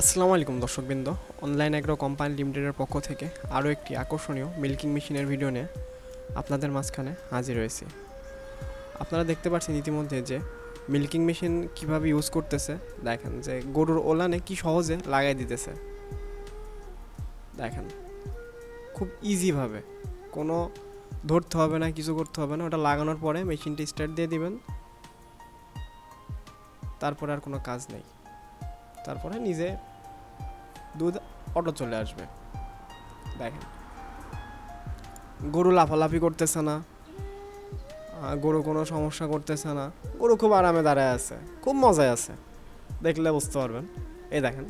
আসসালামু আলাইকুম দর্শকবৃন্দ। অনলাইন অ্যাগ্রো কোম্পানি লিমিটেডের পক্ষ থেকে আরও একটি আকর্ষণীয় মিল্কিং মেশিনের ভিডিও নিয়ে আপনাদের মাঝখানে হাজির হয়েছি। আপনারা দেখতে পাচ্ছেন ইতিমধ্যে যে মিল্কিং মেশিন কীভাবে ইউজ করতেছে। দেখেন যে গরুর ওলানে কি সহজে লাগাই দিতেছে। দেখেন, খুব ইজিভাবে কোনো ধরতে হবে না, কিছু করতে হবে না, ওটা লাগানোর পরে মেশিনটি স্টার্ট দিয়ে দিবেন। তারপরে আর কোনো কাজ নেই। তারপরে নিজে দুধ, অটো চলে আসবে। দেখেন। গরু লাফালাফি করতেছে না। গরু কোনো সমস্যা করতেছে না। গরু খুব আরামে দাঁড়ায় আছে, খুব মজায় আছে। দেখলে বুঝতে পারবেন। এই দেখেন,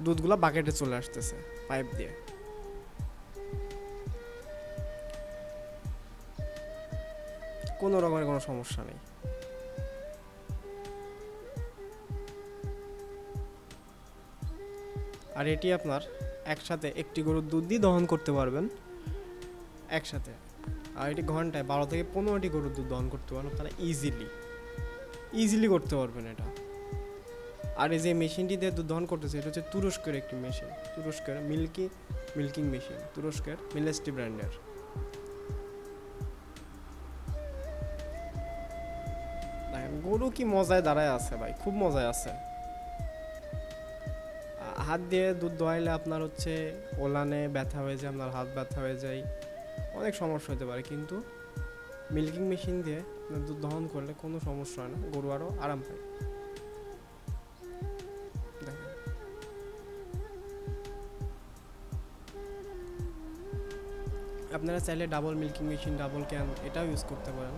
দুধগুলো বাকেটে চলে আসতেছে পাইপ দিয়ে। কোনো রকমের কোনো সমস্যা নেই। আর এটি আপনার একসাথে একটি গরুর দুধ দিয়ে দহন করতে পারবেন। একসাথে। আর এটি ঘন্টায় বারো থেকে পনেরোটি গরুর দুধ দহন করতে পারবেন আপনারা ইজিলি ইজিলি করতে পারবেন এটা। আর এই যে মেশিনটি দিয়ে দুধ দহন করতেছে, এটা হচ্ছে তুরস্কের একটি মেশিন। তুরস্কের মিল্কি, মিল্কিং মেশিন। তুরস্কের মিলেস্টি ব্র্যান্ডের। গরু কি মজায় দাঁড়ায় আছে ভাই? খুব মজায় আছে। হাত দিয়ে দুধ দোয়াইলে আপনার হচ্ছে ওলানে ব্যথা হয়ে যায়, আপনার হাত ব্যথা হয়ে যায়, অনেক সমস্যা হতে পারে। কিন্তু মিল্কিং মেশিন দিয়ে দুধ দহন করলে কোনো সমস্যা হয় না, গরু আরও আরাম পায়। আপনারা চাইলে double milking machine, double can এটাও ইউজ করতে পারেন।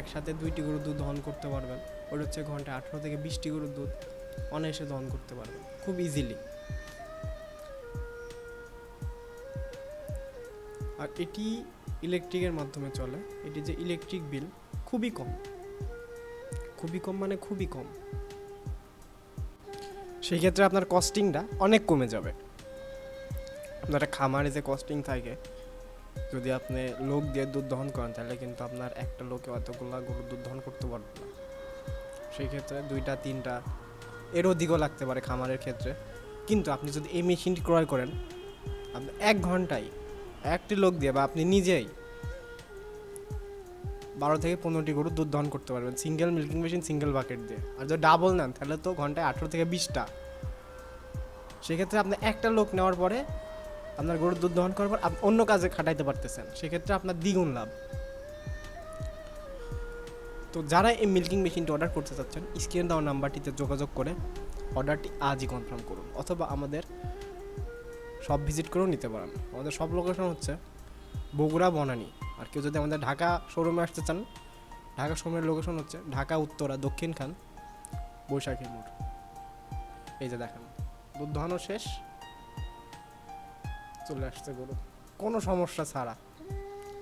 একসাথে দুইটি গরুর দুধ দহন করতে পারবেন। ওটা হচ্ছে ঘন্টায় আঠেরো থেকে বিশটি গরুর দুধ অনায়াসে দহন করতে পারবেন। খুব ইজিলি আর এটি ইলেকট্রিকের মাধ্যমে চলে। এটি যে ইলেকট্রিক বিল খুবই কম। খুবই কম মানে খুবই কম। সেই ক্ষেত্রে আপনার কস্টিংটা অনেক কমে যাবে। আপনার একটা খামারে যে কস্টিং থাকে, যদি আপনি লোক দিয়ে দুধ দহন করেন, তাহলে কিন্তু আপনার একটা লোকে অতগুলা গরুর দুধ দহন করতে পারবে না। সেই ক্ষেত্রে দুইটা, তিনটা এর অধিকও লাগতে পারে খামারের ক্ষেত্রে। কিন্তু আপনি যদি এই মেশিনটি ক্রয় করেন, আপনি এক ঘন্টায় একটি লোক দিয়ে বা আপনি নিজেই বারো থেকে পনেরোটি গরু দুধ দহন করতে পারবেন। Single milking machine, single bucket দিয়ে। আর যদি ডাবল নেন, তাহলে তো ঘন্টায় আঠেরো থেকে বিশটা। সেক্ষেত্রে আপনি একটা লোক নেওয়ার পরে আপনার গরুর দুধ দহন করার পর অন্য কাজে খাটাইতে পারতেছেন। সেক্ষেত্রে আপনার দ্বিগুণ লাভ। তো যারা এই মিল্কিং মেশিনটি অর্ডার করতে চাচ্ছেন স্ক্রিন দেওয়া নাম্বারটিতে যোগাযোগ করে অর্ডারটি আজই কনফার্ম করুন অথবা আমাদের সব ভিজিট করেও নিতে পারেন। আমাদের সব লোকেশন হচ্ছে বগুড়া বনানি। আর কেউ যদি আমাদের ঢাকা শোরুমে আসতে চান, ঢাকা শোরুমের লোকেশন হচ্ছে ঢাকা উত্তরা দক্ষিণ খান, বৈশাখী মোড়। এই যে দেখেন দুধ শেষ। চলে আসছে গরু। কোনো সমস্যা ছাড়া।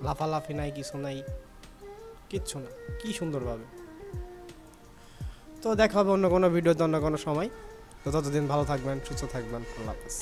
লাফালাফি নাই, কিছু নাই। কিচ্ছু না, কী সুন্দরভাবে। তো দেখা হবে অন্য কোনো ভিডিওতে অন্য কোনো সময়। তো ততদিন ভালো থাকবেন, সুস্থ থাকবেন, আল্লাহ হাফেজ।